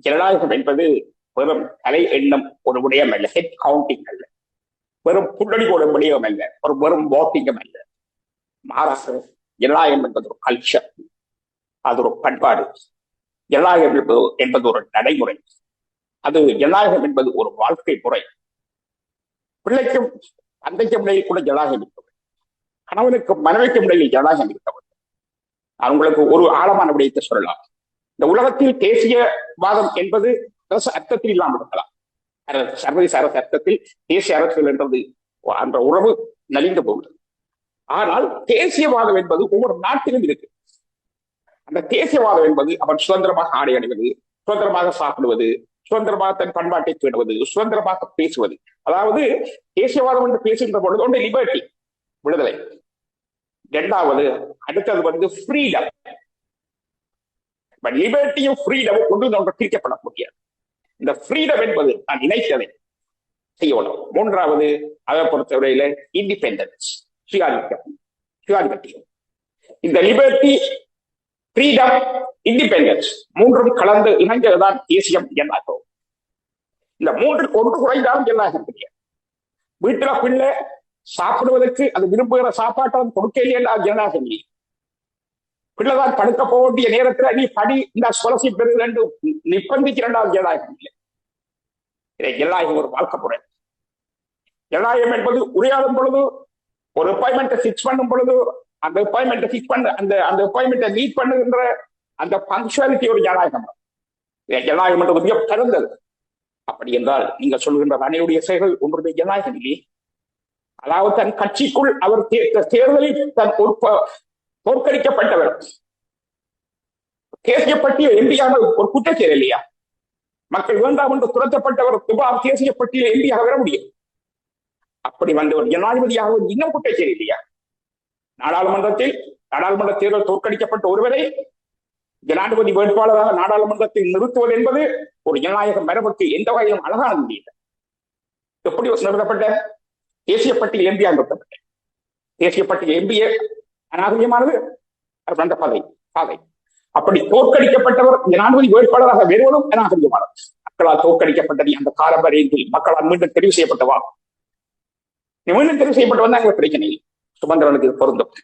ஜனநாயகம் என்பது வெறும் கலை எண்ணம் ஒரு விடயம் அல்ல ஹெட் கவுண்டிங் அல்ல. வெறும் புள்ளடி ஒரு விடயம் அல்ல ஒரு வெறும் வாக்கிங்கம் அல்ல. மாறாக ஜனநாயகம் என்பது ஒரு கல்ச்சர் அது ஒரு பண்பாடு. ஜனநாயகம் என்பது என்பது ஒரு நடைமுறை. அது ஜனநாயகம் என்பது ஒரு வாழ்க்கை முறை. பிள்ளைக்கும் தந்தைக்கும் இடையில் கூட ஜனநாயகம் இருக்க வேண்டும் கணவனுக்கும் மனைவிக்கும் இடையில் ஜனநாயகம் இருக்க வேண்டும் நான் உங்களுக்கு ஒரு ஆழமான விடயத்தை சொல்லலாம். இந்த உலகத்தில் தேசியவாதம் என்பது அரசு அர்த்தத்தில் இல்லாமல் இருக்கலாம். சர்வதேச அரசு அர்த்தத்தில் தேசிய அரசியல் என்றது அந்த உறவு நலிந்து போகிறது ஆனால் தேசியவாதம் என்பது ஒவ்வொரு நாட்டிலும் இருக்கு. அந்த தேசியவாதம் என்பது அவன் சுதந்திரமாக ஆடை அணிவது சுதந்திரமாக சாப்பிடுவது சுதந்திரமாக தன் பண்பாட்டை தேடுவது சுதந்திரமாக பேசுவது. அதாவது தேசியவாதம் என்று பேசுகின்ற பொழுது ஒன்று லிபர்ட்டி விடுதலை. இரண்டாவது அடுத்தது வந்து ஃப்ரீடம் லிபர்ட்டியும் ஃப்ரீடமும் ஒன்று ஒன்று பிரிக்கப்பட முடியாது. இந்த ஃப்ரீடம் என்பது நான் நினைத்ததை செய்யணும். மூன்றாவது அதை பொறுத்தவரையில இண்டிபெண்டன்ஸ் சுயாதிக்கம் சுயாதிபத்தியம். இந்த லிபர்ட்டி ஃப்ரீடம் இண்டிபெண்டன்ஸ் மூன்றும் கலந்து இணைந்ததுதான் தேசியம் என்னாகும் இந்த மூன்று ஒன்று குறைந்தாலும் என்னாக கிடையாது வீட்டுல பிள்ளை சாப்பிடுவதற்கு அது விரும்புகிற சாப்பாட்டை கொடுக்க இல்லையா ஜனநாயகம் முடியும் பிள்ளைதான் படுக்க போக வேண்டிய நேரத்துல நீ படி இந்த ஸ்காலர்ஷிப் பெறுது ரெண்டு நிர்பந்திக்கிறண்டாவது ஜனநாயகம் இல்லை இதை ஜனநாயகம் ஒரு வாழ்க்கை முறை. ஜனநாயகம் என்பது உரையாடும் பொழுது ஒரு அப்பாயின்மெண்ட்டை ஃபிக்ஸ் பண்ணும் பொழுது அந்த அப்பாயின்மெண்ட்டை ஃபிக்ஸ் பண்ண அந்த அந்த அப்பாயின்மெண்ட்டை லீட் பண்ணுகின்ற அந்த பங்க்சுவாலிட்டி ஒரு ஜனநாயகம் இதை ஜனநாயகம் என்று மிக பிறந்தது அப்படி என்றால் நீங்க சொல்கின்ற அனைவருடைய செயல்கள் ஒன்றுடைய ஜனநாயகம் இல்லையே அதாவது தன் கட்சிக்குள் அவர் தேர்தலில் தன் ஒரு தோற்கடிக்கப்பட்டவர். தேசிய பட்டியல் எம்பியாக ஒரு குற்றச்செயல் இல்லையா? மக்கள் வேண்டாம் என்று துரத்தப்பட்டவர் துபார் தேசிய எம்பியாக வர முடியும். அப்படி வந்தவர் ஜனாதிபதியாக இன்னும் குற்றச்செயல் இல்லையா? நாடாளுமன்றத்தில் நாடாளுமன்ற தேர்தல் தோற்கடிக்கப்பட்ட ஒருவரை ஜனாதிபதி வேட்பாளராக நாடாளுமன்றத்தில் நிறுத்துவது என்பது ஒரு ஜனநாயக மரபுக்கு எந்த வகையிலும் அழகான முடியல எப்படி நிறுத்தப்பட்ட தேசிய பட்டியல் எம்பியாக நிறுத்தப்பட்ட தேசிய பட்டியல் அநாகரிகமானது? அந்த பதை பாதை. அப்படி தோற்கடிக்கப்பட்டவர் ஜனாதிபதி வேட்பாளராக வருவதும் அநாகரிகமானது. மக்களால் தோற்கடிக்கப்பட்டது அந்த காலவரையில் மக்களால் மீண்டும் தெரிவு செய்யப்பட்டவா? மீண்டும் தெரிவு செய்யப்பட்டவன் தான் எங்களுக்கு பிரச்சனை இல்லை சுமந்திரனுக்கு பொருந்தும்.